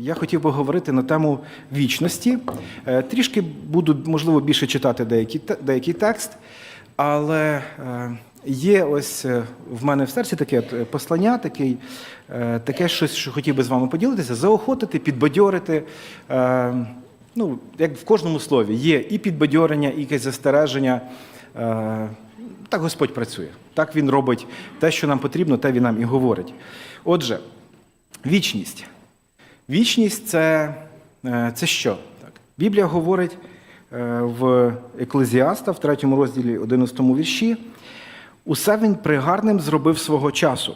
Я хотів би говорити на тему вічності. Е, Трішки буду, можливо, більше читати деякий, деякий текст, але е, є ось е, в мене в серці таке послання, такий, таке щось, що хотів би з вами поділитися, заохотити, підбадьорити. Ну, як в кожному слові, є і підбадьорення, і якесь застереження. Так Господь працює. Так Він робить те, що нам потрібно, те Він нам і говорить. Отже, вічність. Вічність це, е, це що? Так. Біблія говорить е, в Еклезіаста в 3 розділі 11 вірші. Усе він пригарним зробив свого часу,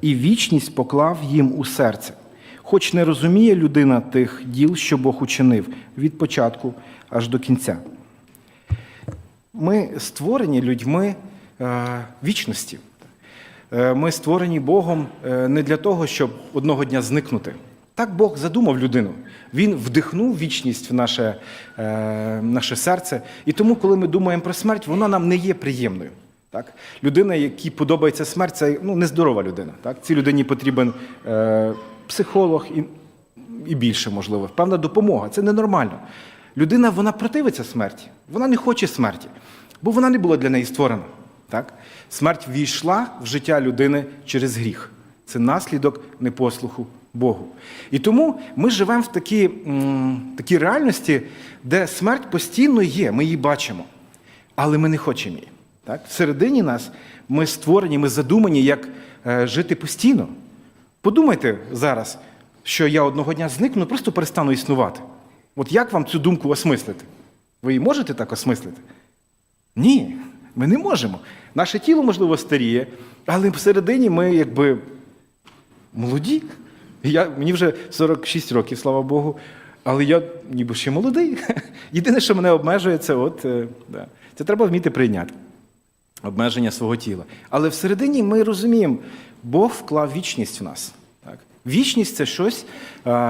і вічність поклав їм у серце. Хоч не розуміє людина тих діл, що Бог учинив від початку аж до кінця. Ми створені людьми е, вічності. Ми створені Богом не для того, щоб одного дня зникнути. Так Бог задумав людину. Він вдихнув вічність в наше, е, наше серце. І тому, коли ми думаємо про смерть, вона нам не є приємною. Так? Людина, якій подобається смерть, це ну, нездорова людина. Так? Цій людині потрібен е, психолог і, і більше, можливо, певна допомога. Це ненормально. Людина вона противиться смерті, вона не хоче смерті, бо вона не була для неї створена. Так? Смерть війшла в життя людини через гріх. Це наслідок непослуху Богу. І тому ми живемо в такій, такій реальності, де смерть постійно є, ми її бачимо, але ми не хочемо її. Так? Всередині нас ми створені, ми задумані, як е, жити постійно. Подумайте зараз, що я одного дня зникну, просто перестану існувати. От як вам цю думку осмислити? Ви її можете так осмислити? Ні, ми не можемо. Наше тіло, можливо, старіє, але всередині ми якби молоді. Я, мені вже 46 років, слава Богу, але я ніби ще молодий. Єдине, що мене обмежує, це от, е, да. це треба вміти прийняти обмеження свого тіла. Але всередині ми розуміємо, Бог вклав вічність в нас. Так? Вічність це щось,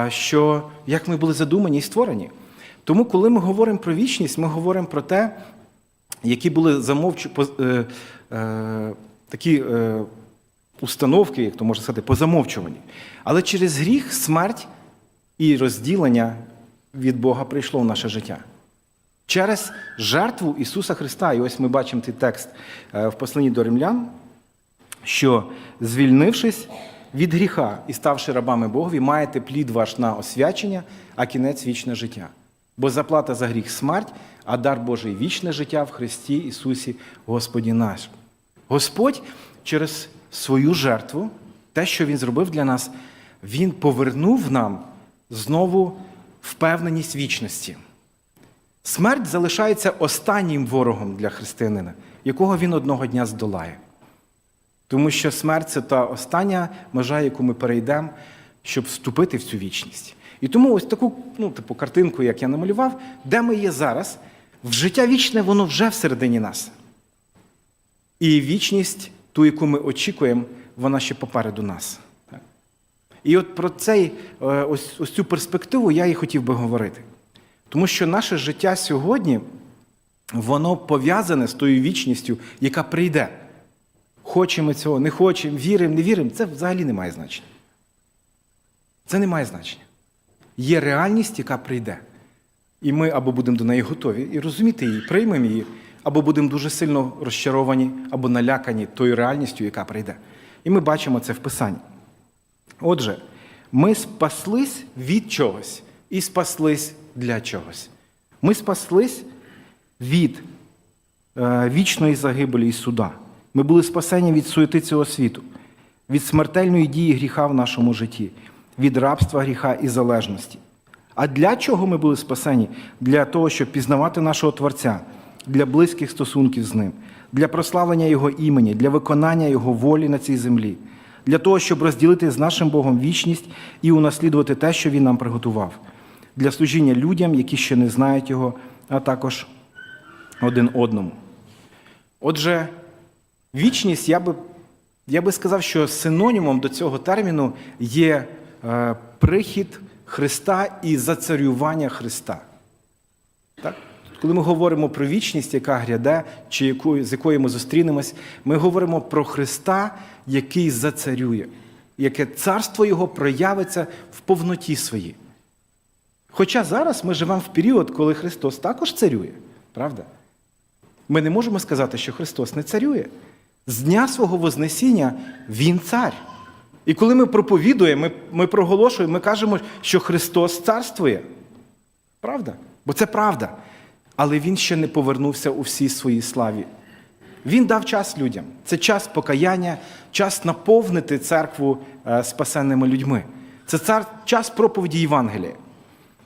що як ми були задумані і створені. Тому, коли ми говоримо про вічність, ми говоримо про те, які були замовчу, е, е, такі е, установки, як то можна сказати, позамовчувані. Але через гріх, смерть і розділення від Бога прийшло в наше життя. Через жертву Ісуса Христа, і ось ми бачимо цей текст е, в посланні до римлян, що звільнившись від гріха і ставши рабами Богові, маєте плід ваш на освячення, а кінець вічне життя. Бо заплата за гріх смерть, а дар Божий вічне життя в Христі Ісусі Господі наш. Господь через свою жертву, те, що Він зробив для нас, Він повернув нам знову впевненість вічності. Смерть залишається останнім ворогом для християнина, якого він одного дня здолає. Тому що смерть це та остання межа, яку ми перейдемо, щоб вступити в цю вічність. І тому ось таку ну, типу, картинку, як я намалював, де ми є зараз, в життя вічне, воно вже всередині нас. І вічність, ту, яку ми очікуємо, вона ще попереду нас. І от про цей, е, ось, ось цю перспективу я і хотів би говорити. Тому що наше життя сьогодні, воно пов'язане з тою вічністю, яка прийде. Хочемо цього, не хочемо, віримо, не віримо, це взагалі не має значення. Це не має значення. Є реальність, яка прийде. І ми або будемо до неї готові і розуміти її, приймемо її, або будемо дуже сильно розчаровані, або налякані тою реальністю, яка прийде. І ми бачимо це в Писанні. Отже, ми спаслись від чогось і спаслись для чогось. Ми спаслись від е, вічної загибелі і суда. Ми були спасені від суєти цього світу, від смертельної дії гріха в нашому житті, від рабства гріха і залежності. А для чого ми були спасені? Для того, щоб пізнавати нашого Творця, для близьких стосунків з ним, для прославлення Його імені, для виконання Його волі на цій землі, для того, щоб розділити з нашим Богом вічність і унаслідувати те, що Він нам приготував, для служіння людям, які ще не знають Його, а також один одному. Отже, вічність, я би, я би сказав, що синонімом до цього терміну є е, прихід Христа і зацарювання Христа. Так? Коли ми говоримо про вічність, яка гряде, чи яку, з якою ми зустрінемось, ми говоримо про Христа, який зацарює, яке царство Його проявиться в повноті своїй. Хоча зараз ми живемо в період, коли Христос також царює, правда? Ми не можемо сказати, що Христос не царює. З дня свого Вознесіння Він цар. І коли ми проповідуємо, ми, ми проголошуємо, ми кажемо, що Христос царствує. Правда? Бо це правда. Але Він ще не повернувся у всій своїй славі. Він дав час людям. Це час покаяння, час наповнити церкву е, спасенними людьми. Це цар, час проповіді Євангелія.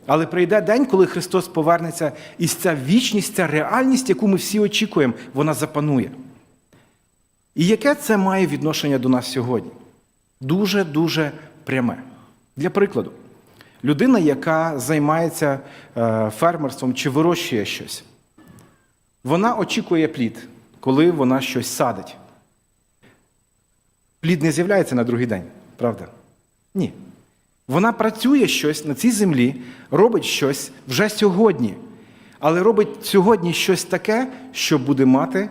Але прийде день, коли Христос повернеться, і ця вічність, ця реальність, яку ми всі очікуємо, вона запанує. І яке це має відношення до нас сьогодні? Дуже-дуже пряме. Для прикладу, людина, яка займається е, фермерством чи вирощує щось, вона очікує плід, коли вона щось садить. Плід не з'являється на другий день, правда? Ні. Вона працює щось на цій землі, робить щось вже сьогодні, але робить сьогодні щось таке, що буде мати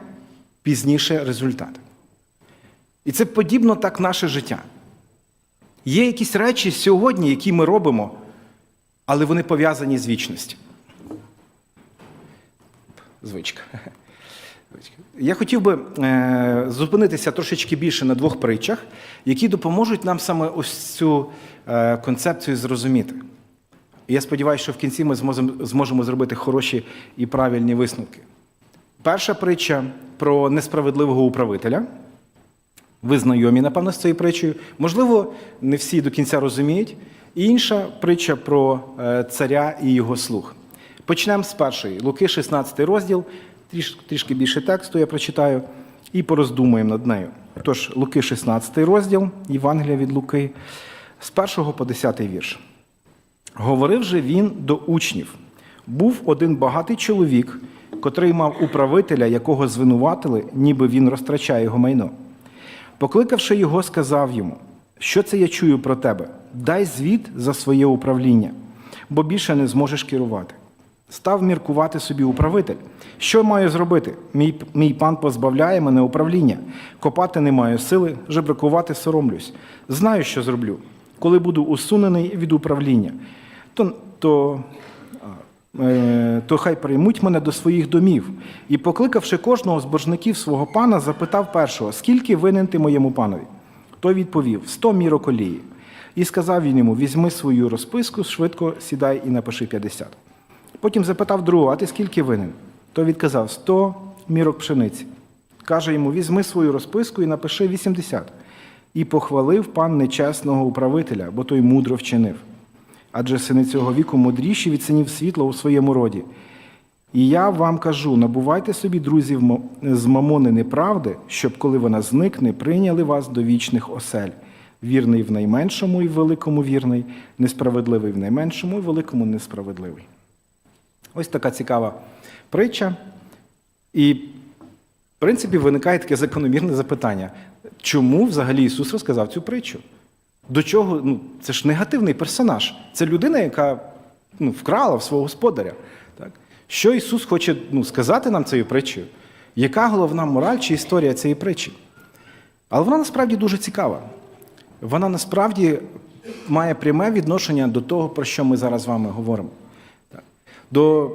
пізніше результат. І це подібно так наше життя. Є якісь речі сьогодні, які ми робимо, але вони пов'язані з вічністю. Звичка. Я хотів би е, зупинитися трошечки більше на двох притчах, які допоможуть нам саме ось цю е, концепцію зрозуміти. І я сподіваюся, що в кінці ми зможемо зробити хороші і правильні висновки. Перша притча про несправедливого управителя. Ви знайомі, напевно, з цією притчею. Можливо, не всі до кінця розуміють. І інша притча про е, царя і його слуг. Почнемо з першої. Луки, 16 розділ, трішки більше тексту я прочитаю, і пороздумуємо над нею. Тож, Луки, 16 розділ, Євангелія від Луки, з 1 по 10 вірш. Говорив же він до учнів: був один багатий чоловік, котрий мав управителя, якого звинуватили, ніби він розтрачає його майно. Покликавши його, сказав йому, що це я чую про тебе? Дай звіт за своє управління, бо більше не зможеш керувати. Став міркувати собі управитель. Що маю зробити? Мій, мій пан позбавляє мене управління. Копати не маю сили, жебракувати соромлюсь. Знаю, що зроблю. Коли буду усунений від управління, то, то то хай приймуть мене до своїх домів. І, покликавши кожного з боржників свого пана, запитав першого, скільки винен ти моєму панові? Той відповів сто мірок олії. І сказав він йому: візьми свою розписку, швидко сідай і напиши 50. Потім запитав другого, а ти скільки винен? Той відказав сто мірок пшениці. Каже йому: візьми свою розписку і напиши 80. І похвалив пан нечесного управителя, бо той мудро вчинив адже сини цього віку мудріші від синів світла у своєму роді. І я вам кажу: набувайте собі друзів з мамони неправди, щоб, коли вона зникне, прийняли вас до вічних осель. Вірний в найменшому і великому вірний, несправедливий в найменшому і великому несправедливий. Ось така цікава притча. І, в принципі, виникає таке закономірне запитання, чому взагалі Ісус розказав цю притчу? До чого? Ну, Це ж негативний персонаж. Це людина, яка ну, вкрала в свого господаря. Так? Що Ісус хоче ну, сказати нам цією притчею? Яка головна мораль чи історія цієї притчі? Але вона насправді дуже цікава. Вона насправді має пряме відношення до того, про що ми зараз з вами говоримо. Так? До,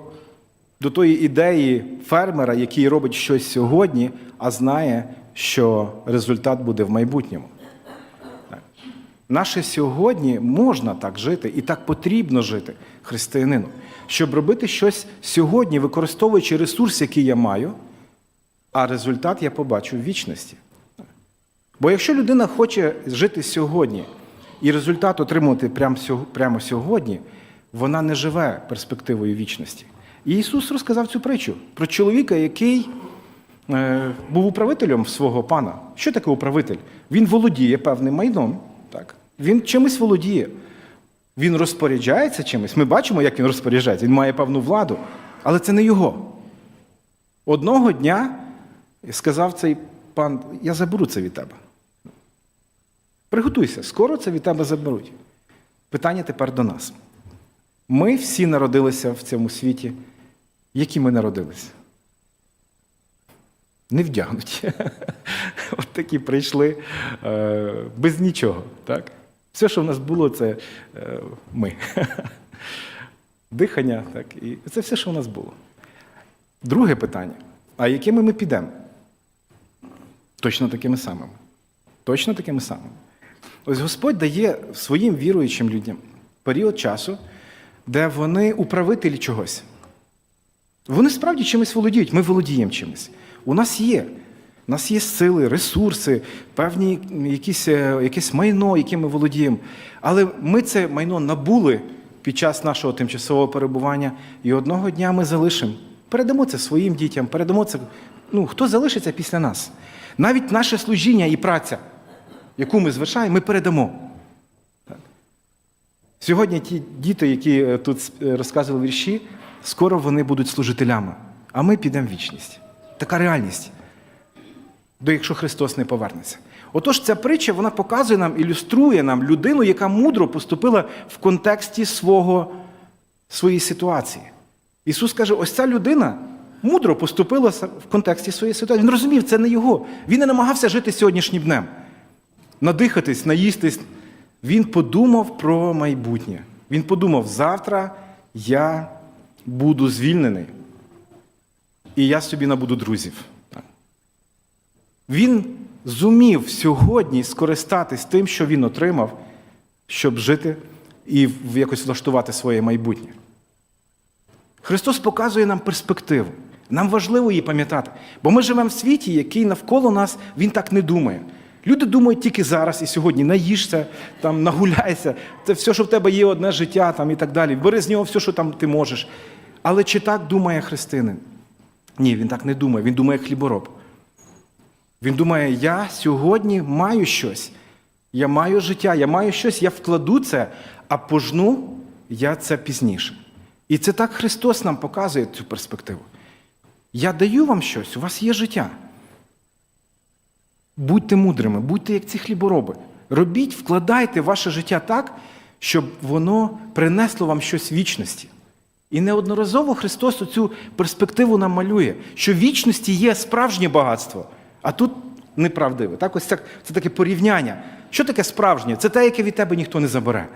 До тої ідеї фермера, який робить щось сьогодні, а знає, що результат буде в майбутньому. Наше сьогодні можна так жити і так потрібно жити християнину, щоб робити щось сьогодні, використовуючи ресурс, який я маю, а результат я побачу в вічності. Бо якщо людина хоче жити сьогодні і результат отримувати прямо сьогодні, вона не живе перспективою вічності. І Ісус розказав цю притчу про чоловіка, який е, був управителем свого пана. Що таке управитель? Він володіє певним майном. Так? Він чимось володіє. Він розпоряджається чимось. Ми бачимо, як він розпоряджається. Він має певну владу, але це не його. Одного дня сказав цей пан: я заберу це від тебе. Приготуйся, скоро це від тебе заберуть. Питання тепер до нас. Ми всі народилися в цьому світі. Які ми народилися? Не вдягнуті. От такі прийшли е, без нічого. так? Все, що в нас було, це е, ми. дихання. Так, і це все, що у нас було. Друге питання: а якими ми підемо? Точно такими самими. Точно такими самими. Ось Господь дає своїм віруючим людям період часу, де вони управителі чогось. Вони справді чимось володіють. Ми володіємо чимось. У нас є. У нас є сили, ресурси, певні якісь, е, якесь майно, яким ми володіємо. Але ми це майно набули під час нашого тимчасового перебування, і одного дня ми залишимо. Передамо це своїм дітям, передамо це. Ну, хто залишиться після нас? Навіть наше служіння і праця, яку ми звершаємо, ми передамо. Сьогодні ті діти, які е, тут е, розказували вірші, скоро вони будуть служителями, а ми підемо в вічність. Така реальність до якщо Христос не повернеться. Отож, ця притча вона показує нам, ілюструє нам людину, яка мудро поступила в контексті свого, своєї ситуації. Ісус каже: ось ця людина мудро поступила в контексті своєї ситуації. Він розумів, це не його. Він не намагався жити сьогоднішнім днем, надихатись, наїстись. Він подумав про майбутнє. Він подумав, завтра я буду звільнений, і я собі набуду друзів. Він зумів сьогодні скористатись тим, що він отримав, щоб жити і якось влаштувати своє майбутнє. Христос показує нам перспективу. Нам важливо її пам'ятати. Бо ми живемо в світі, який навколо нас він так не думає. Люди думають тільки зараз і сьогодні. Наїжся, там, нагуляйся, це все, що в тебе є одне життя там, і так далі. Бери з нього все, що там ти можеш. Але чи так думає християнин? Ні, він так не думає, він думає хлібороб. Він думає, я сьогодні маю щось, я маю життя, я маю щось, я вкладу це, а пожну я це пізніше. І це так Христос нам показує цю перспективу. Я даю вам щось, у вас є життя. Будьте мудрими, будьте як ці хлібороби. Робіть, вкладайте ваше життя так, щоб воно принесло вам щось вічності. І неодноразово Христос оцю перспективу нам малює, що вічності є справжнє багатство. А тут неправдиве. Так, ось це, це таке порівняння. Що таке справжнє? Це те, яке від тебе ніхто не забере.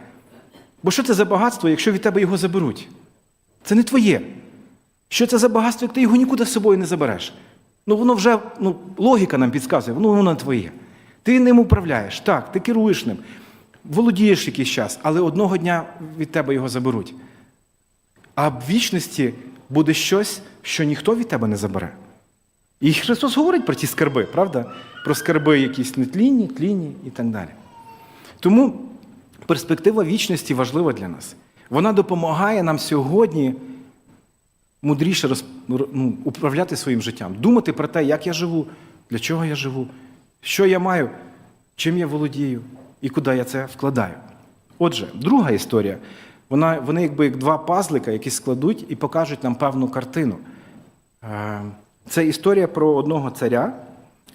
Бо що це за багатство, якщо від тебе його заберуть? Це не твоє. Що це за багатство, як ти його нікуди з собою не забереш? Ну воно вже ну, логіка нам підказує, воно не твоє. Ти ним управляєш, так, ти керуєш ним, володієш якийсь час, але одного дня від тебе його заберуть. А в вічності буде щось, що ніхто від тебе не забере. І Христос говорить про ті скарби, правда? Про скарби якісь нетлінні, тлінні і так далі. Тому перспектива вічності важлива для нас. Вона допомагає нам сьогодні мудріше роз... ну, управляти своїм життям, думати про те, як я живу, для чого я живу, що я маю, чим я володію і куди я це вкладаю. Отже, друга історія, вона, вони якби як два пазлика, які складуть і покажуть нам певну картину. Е, це історія про одного царя.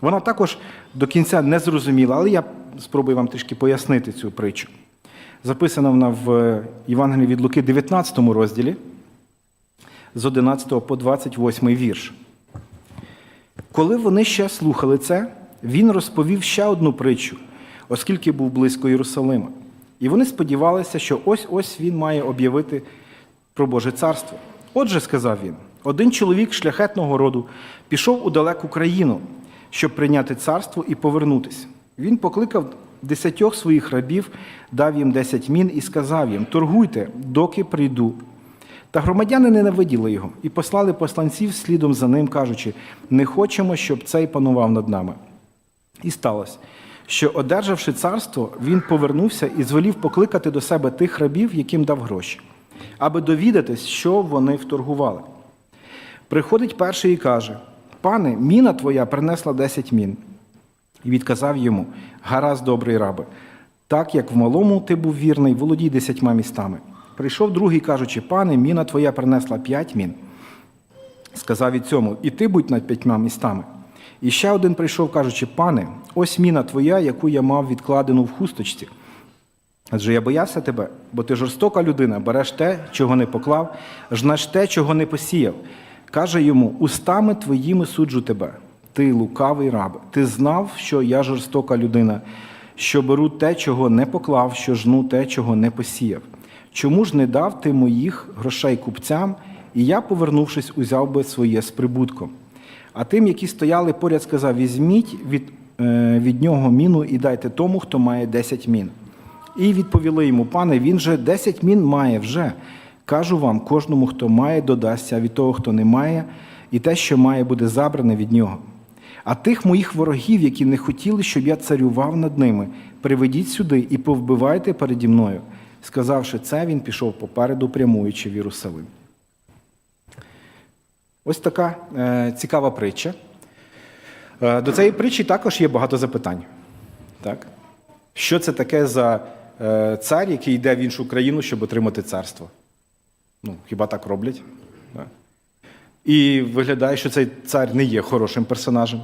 Вона також до кінця не зрозуміла, але я спробую вам трішки пояснити цю притчу. Записана вона в Євангелії від Луки, 19 розділі, з 11 по 28 вірш. Коли вони ще слухали це, він розповів ще одну притчу, оскільки був близько Єрусалима. І вони сподівалися, що ось ось він має об'явити про Боже царство. Отже, сказав він. Один чоловік шляхетного роду пішов у далеку країну, щоб прийняти царство і повернутися. Він покликав десятьох своїх рабів, дав їм десять мін і сказав їм: Торгуйте, доки прийду. Та громадяни ненавиділи його і послали посланців слідом за ним, кажучи: не хочемо, щоб цей панував над нами. І сталося, що, одержавши царство, він повернувся і звелів покликати до себе тих рабів, яким дав гроші, аби довідатись, що вони вторгували. Приходить перший і каже: Пане, міна твоя принесла десять мін. І відказав йому: Гаразд, добрий рабе, так як в малому ти був вірний, володій десятьма містами. Прийшов другий, кажучи, пане, міна твоя принесла п'ять мін. Сказав і цьому, і ти будь над п'ятьма містами. І ще один прийшов, кажучи, пане, ось міна твоя, яку я мав відкладену в хусточці. Адже я боявся тебе, бо ти жорстока людина, береш те, чого не поклав, жнеш те, чого не посіяв. Каже йому: устами твоїми суджу тебе, ти лукавий раб. Ти знав, що я жорстока людина, що беру те, чого не поклав, що жну те, чого не посіяв. Чому ж не дав ти моїх грошей купцям, і я, повернувшись, узяв би своє з прибутком? А тим, які стояли поряд, сказав: візьміть від, е, від нього міну і дайте тому, хто має 10 мін. І відповіли йому, пане, він же 10 мін має вже. Кажу вам, кожному, хто має, додасться, а від того, хто не має, і те, що має, буде забране від нього. А тих моїх ворогів, які не хотіли, щоб я царював над ними, приведіть сюди і повбивайте переді мною. Сказавши це, він пішов попереду, прямуючи в Єрусалим. Ось така е, цікава притча. Е, до цієї притчі також є багато запитань. Так? Що це таке за е, цар, який йде в іншу країну, щоб отримати царство? Ну, хіба так роблять? Так. І виглядає, що цей цар не є хорошим персонажем,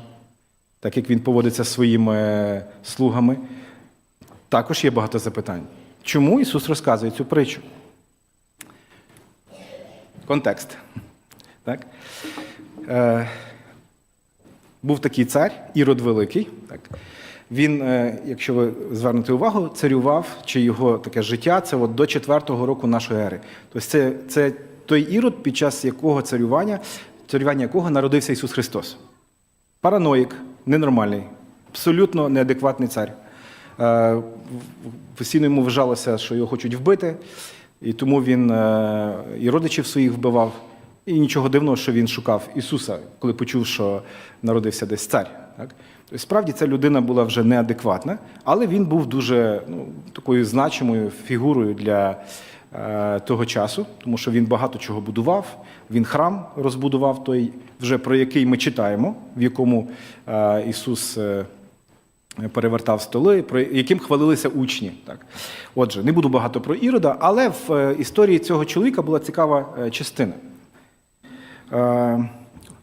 так як він поводиться своїми е, слугами. Також є багато запитань. Чому Ісус розказує цю притчу? Контекст. Так? Е, був такий цар, Ірод Великий. Так? Він, е, якщо ви звернете увагу, царював, чи його таке життя це от до 4-го року нашої ери. Тобто це, це той Ірод, під час якого царювання, царювання якого народився Ісус Христос. Параноїк, ненормальний, абсолютно неадекватний цар. Е, Постійно йому вважалося, що його хочуть вбити, і тому він е, і родичів своїх вбивав. І нічого дивного, що він шукав Ісуса, коли почув, що народився десь цар. Так? Тобто, справді ця людина була вже неадекватна, але він був дуже ну, такою значимою фігурою для е, того часу, тому що він багато чого будував. Він храм розбудував той, вже про який ми читаємо, в якому е, Ісус. е, перевертав столи, про яким хвалилися учні. Так. Отже, не буду багато про Ірода, але в е, історії цього чоловіка була цікава е, частина.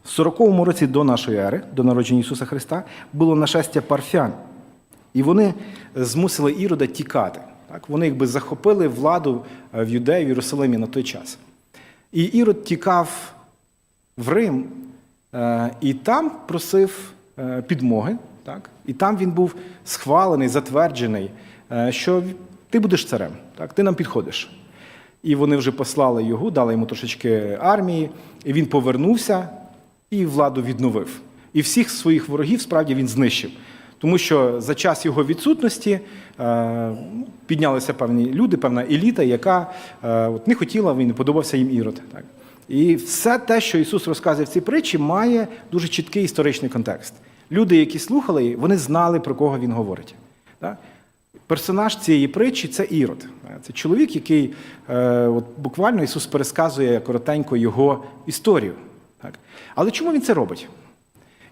В 40-му році до нашої ери, до народження Ісуса Христа, було нашестя парфян. І вони змусили Ірода тікати. Так? Вони якби захопили владу е, в Юдеї, в Єрусалимі на той час. І Ірод тікав в Рим е, і там просив е, підмоги. Так? І там він був схвалений, затверджений, що ти будеш царем, так? ти нам підходиш. І вони вже послали його, дали йому трошечки армії, і він повернувся і владу відновив. І всіх своїх ворогів справді він знищив. Тому що за час його відсутності е, піднялися певні люди, певна еліта, яка е, от, не хотіла, він не подобався їм ірод. Так. І все те, що Ісус розказує в цій притчі, має дуже чіткий історичний контекст. Люди, які слухали, вони знали, про кого він говорить. Так? Персонаж цієї притчі це Ірод. Це чоловік, який е, от буквально Ісус пересказує коротенько його історію. Так? Але чому він це робить?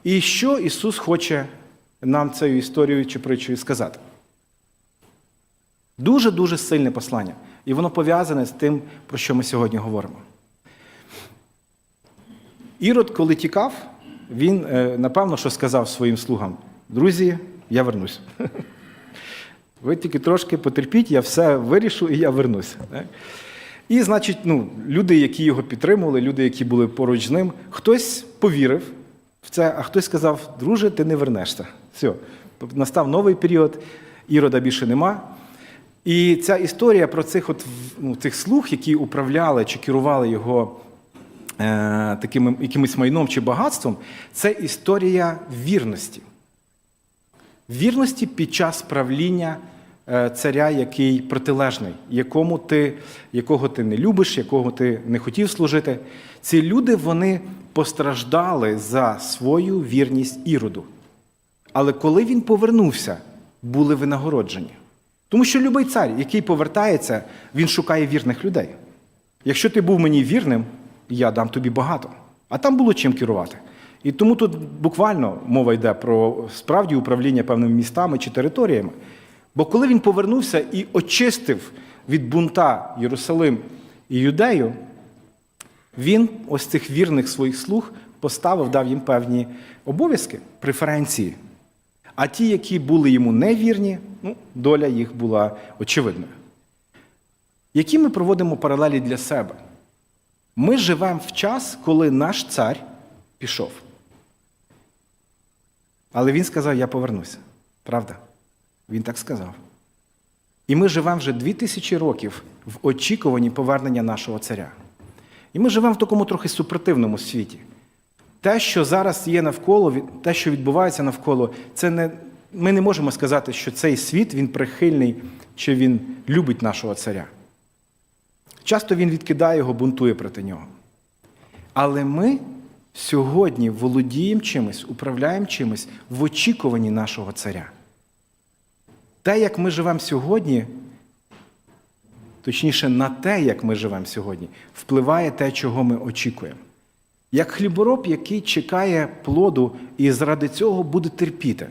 І що Ісус хоче нам цією історією чи притчею сказати? Дуже-дуже сильне послання. І воно пов'язане з тим, про що ми сьогодні говоримо. Ірод, коли тікав, він, е, напевно, що сказав своїм слугам: друзі, я вернусь. Ви тільки трошки потерпіть, я все вирішу і я вернусь. І, значить, ну, люди, які його підтримували, люди, які були поруч з ним, хтось повірив в це, а хтось сказав, друже, ти не вернешся. Все. Тобто настав новий період, ірода більше нема. І ця історія про цих от, ну, цих слуг, які управляли чи керували його е, таким якимось майном чи багатством, це історія вірності. Вірності під час правління царя, який протилежний, якому ти, якого ти не любиш, якого ти не хотів служити. Ці люди вони постраждали за свою вірність іроду. Але коли він повернувся, були винагороджені. Тому що любий цар, який повертається, він шукає вірних людей. Якщо ти був мені вірним, я дам тобі багато. А там було чим керувати. І тому тут буквально мова йде про справді управління певними містами чи територіями. Бо коли він повернувся і очистив від бунта Єрусалим і Юдею, він ось цих вірних своїх слуг поставив, дав їм певні обов'язки, преференції. А ті, які були йому невірні, ну, доля їх була очевидною. Які ми проводимо паралелі для себе? Ми живемо в час, коли наш цар пішов. Але він сказав: Я повернуся. Правда? Він так сказав. І ми живемо вже дві тисячі років в очікуванні повернення нашого царя. І ми живемо в такому трохи супротивному світі. Те, що зараз є навколо, те, що відбувається навколо, це не, ми не можемо сказати, що цей світ він прихильний чи він любить нашого царя. Часто він відкидає його, бунтує проти нього. Але ми сьогодні володіємо чимось, управляємо чимось в очікуванні нашого царя. Те, як ми живемо сьогодні, точніше, на те, як ми живемо сьогодні, впливає те, чого ми очікуємо. Як хлібороб, який чекає плоду і заради цього буде терпіти.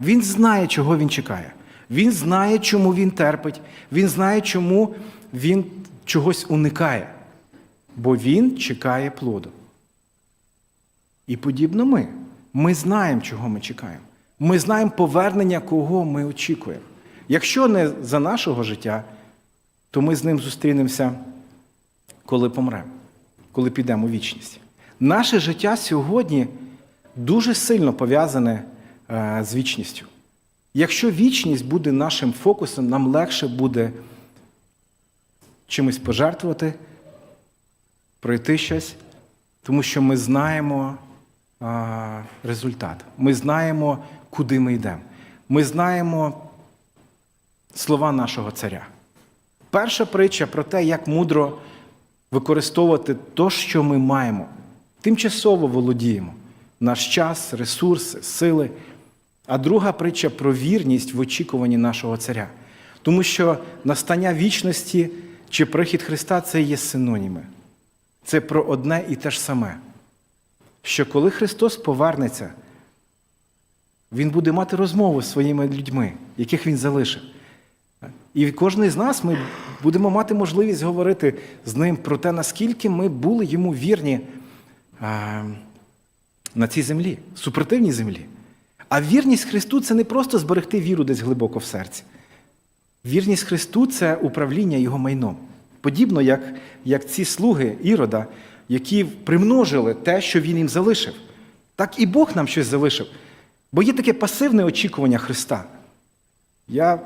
Він знає, чого він чекає. Він знає, чому він терпить. Він знає, чому він чогось уникає. Бо він чекає плоду. І подібно ми. Ми знаємо, чого ми чекаємо. Ми знаємо повернення, кого ми очікуємо. Якщо не за нашого життя, то ми з ним зустрінемося, коли помремо, коли підемо у вічність. Наше життя сьогодні дуже сильно пов'язане е, з вічністю. Якщо вічність буде нашим фокусом, нам легше буде чимось пожертвувати, пройти щось, тому що ми знаємо результат. Ми знаємо, куди ми йдемо. Ми знаємо слова нашого царя. Перша притча про те, як мудро використовувати те, що ми маємо. Тимчасово володіємо наш час, ресурси, сили. А друга притча про вірність в очікуванні нашого царя. Тому що настання вічності чи прихід Христа це є синоніми. Це про одне і те ж саме. Що коли Христос повернеться, Він буде мати розмову з своїми людьми, яких Він залишив. І кожен з нас ми будемо мати можливість говорити з ним про те, наскільки ми були йому вірні на цій землі, супротивній землі. А вірність Христу це не просто зберегти віру десь глибоко в серці. Вірність Христу це управління Його майном. Подібно, як, як ці слуги Ірода, які примножили те, що він їм залишив. Так і Бог нам щось залишив. Бо є таке пасивне очікування Христа. Я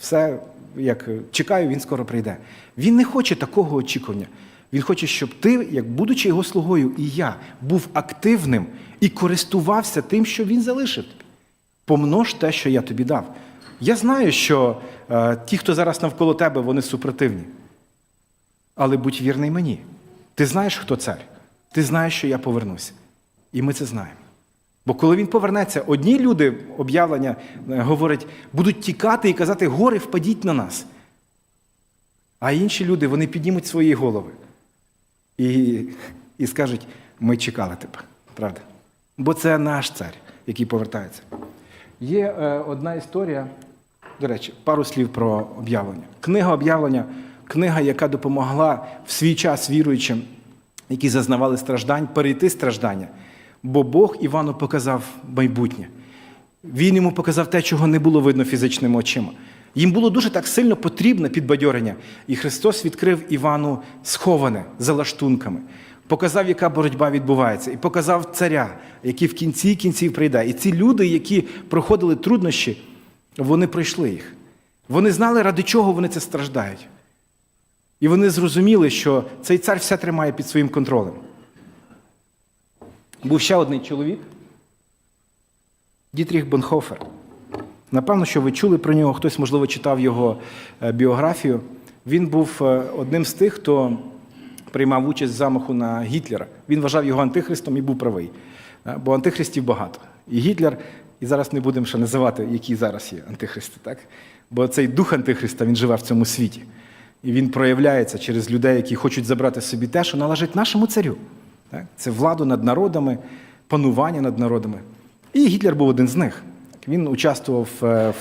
все як чекаю, він скоро прийде. Він не хоче такого очікування. Він хоче, щоб ти, як будучи його слугою, і я був активним і користувався тим, що він залишив тобі. Помнож те, що я тобі дав. Я знаю, що е, ті, хто зараз навколо тебе, вони супротивні. Але будь вірний мені. Ти знаєш, хто цар. Ти знаєш, що я повернуся. І ми це знаємо. Бо коли він повернеться, одні люди, об'явлення е, говорять, будуть тікати і казати, гори впадіть на нас. А інші люди вони піднімуть свої голови і, і скажуть, ми чекали тебе. Правда? Бо це наш цар, який повертається. Є е, одна історія, до речі, пару слів про об'явлення. Книга об'явлення книга, яка допомогла в свій час віруючим, які зазнавали страждань, перейти страждання. Бо Бог Івану показав майбутнє. Він йому показав те, чого не було видно фізичними очима. Їм було дуже так сильно потрібне підбадьорення. І Христос відкрив Івану сховане за лаштунками, показав, яка боротьба відбувається, і показав царя, який в кінці кінців прийде. І ці люди, які проходили труднощі, вони пройшли їх. Вони знали, ради чого вони це страждають. І вони зрозуміли, що цей цар все тримає під своїм контролем. Був ще один чоловік, Дітріх Бонхофер. Напевно, що ви чули про нього, хтось, можливо, читав його е, біографію. Він був е, одним з тих, хто приймав участь в замаху на Гітлера. Він вважав його антихристом і був правий. Е, Бо антихристів багато. І Гітлер, і зараз не будемо ще називати, які зараз є антихристи, так? Бо цей дух антихриста він живе в цьому світі. І він проявляється через людей, які хочуть забрати собі те, що належить нашому царю. Це владу над народами, панування над народами. І Гітлер був один з них. Він участвував, е,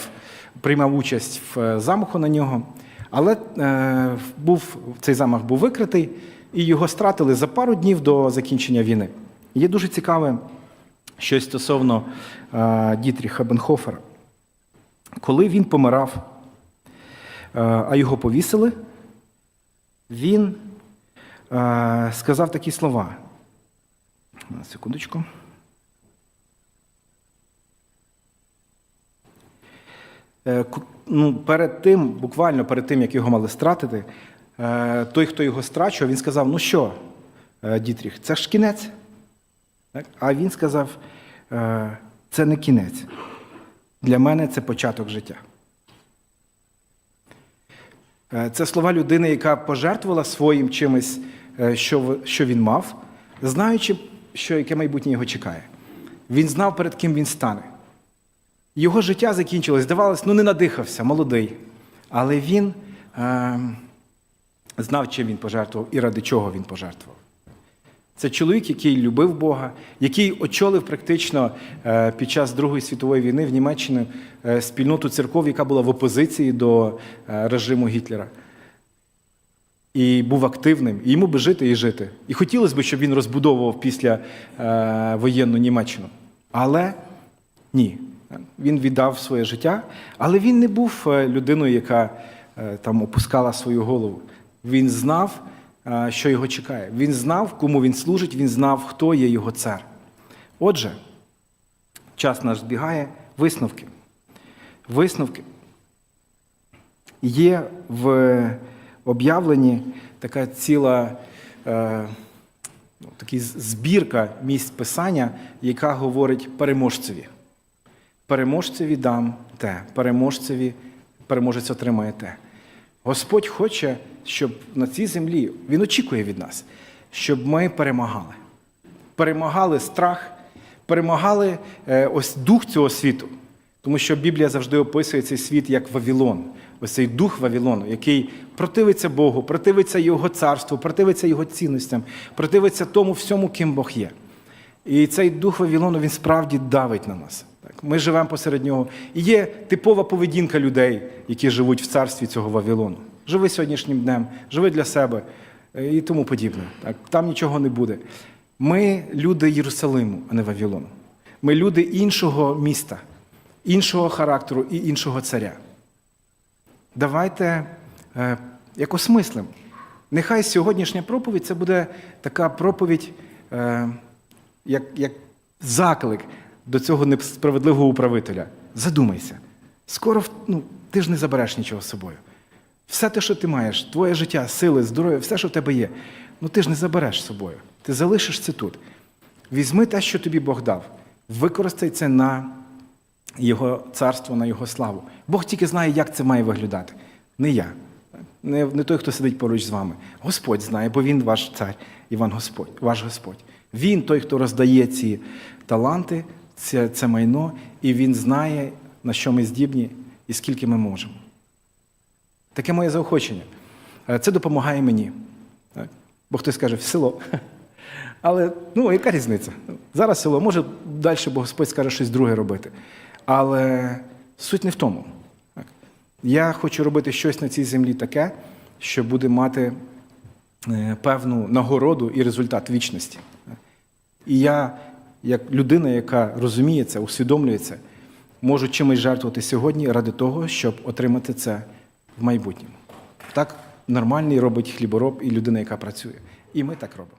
приймав участь в е, замаху на нього, але е, був, цей замах був викритий, і його стратили за пару днів до закінчення війни. Є дуже цікаве щось стосовно Дітріха Бенхофера. Коли він помирав, а його повісили, він сказав такі слова. На секундочку. е, ну, перед тим, буквально перед тим, як його мали стратити, е, той, хто його страчував, він сказав: ну що, е, Дітріх, це ж кінець. А він сказав: це не кінець. Для мене це початок життя. Це слова людини, яка пожертвувала своїм чимось, що він мав, знаючи, що яке майбутнє його чекає. Він знав, перед ким він стане. Його життя закінчилось, здавалось, ну не надихався, молодий. Але він е, знав, чим він пожертвував і ради чого він пожертвував. Це чоловік, який любив Бога, який очолив практично е, під час Другої світової війни в Німеччині е, спільноту церков, яка була в опозиції до е, режиму Гітлера. І був активним, і йому би жити і жити. І хотілося б, щоб він розбудовував після е, воєнну Німеччину. Але ні. Він віддав своє життя, але він не був е, людиною, яка е, там опускала свою голову. Він знав, е, що його чекає. Він знав, кому він служить, він знав, хто є його цар. Отже, час наш збігає, висновки. Висновки. Є в об'явленні така ціла е, ну, такий збірка місць писання, яка говорить переможцеві. Переможцеві дам те, переможцеві, переможець отримає те. Господь хоче, щоб на цій землі, Він очікує від нас, щоб ми перемагали. Перемагали страх, перемагали е, ось дух цього світу. Тому що Біблія завжди описує цей світ як Вавилон, ось цей дух Вавилону, який противиться Богу, противиться Його царству, противиться Його цінностям, противиться тому всьому, ким Бог є. І цей дух Вавилону він справді давить на нас. Ми живемо посеред нього. І є типова поведінка людей, які живуть в царстві цього Вавилону. Живи сьогоднішнім днем, живи для себе е, і тому подібне. Так, там нічого не буде. Ми люди Єрусалиму, а не Вавилону. Ми люди іншого міста, іншого характеру і іншого царя. Давайте е, якось мислимо. Нехай сьогоднішня проповідь це буде така проповідь, е, як, як заклик до цього несправедливого управителя. Задумайся. Скоро ну, ти ж не забереш нічого з собою. Все те, що ти маєш, твоє життя, сили, здоров'я, все, що в тебе є, ну ти ж не забереш з собою. Ти залишиш це тут. Візьми те, що тобі Бог дав, використай це на його царство, на його славу. Бог тільки знає, як це має виглядати. Не я, не, не той, хто сидить поруч з вами. Господь знає, бо Він ваш цар і вам Господь, ваш Господь. Він той, хто роздає ці таланти, це, це майно, і Він знає, на що ми здібні і скільки ми можемо. Таке моє заохочення. Е, Це допомагає мені. Так? Бо хтось каже, в село. Але ну, яка різниця? Зараз село, може далі, бо Господь скаже щось друге робити. Але суть не в тому. Я хочу робити щось на цій землі таке, що буде мати е, певну нагороду і результат вічності. І я, як людина, яка розуміє це, усвідомлює це, можу чимось жертвувати сьогодні ради того, щоб отримати це в майбутньому. Так нормальний робить хлібороб і людина, яка працює. І ми так робимо.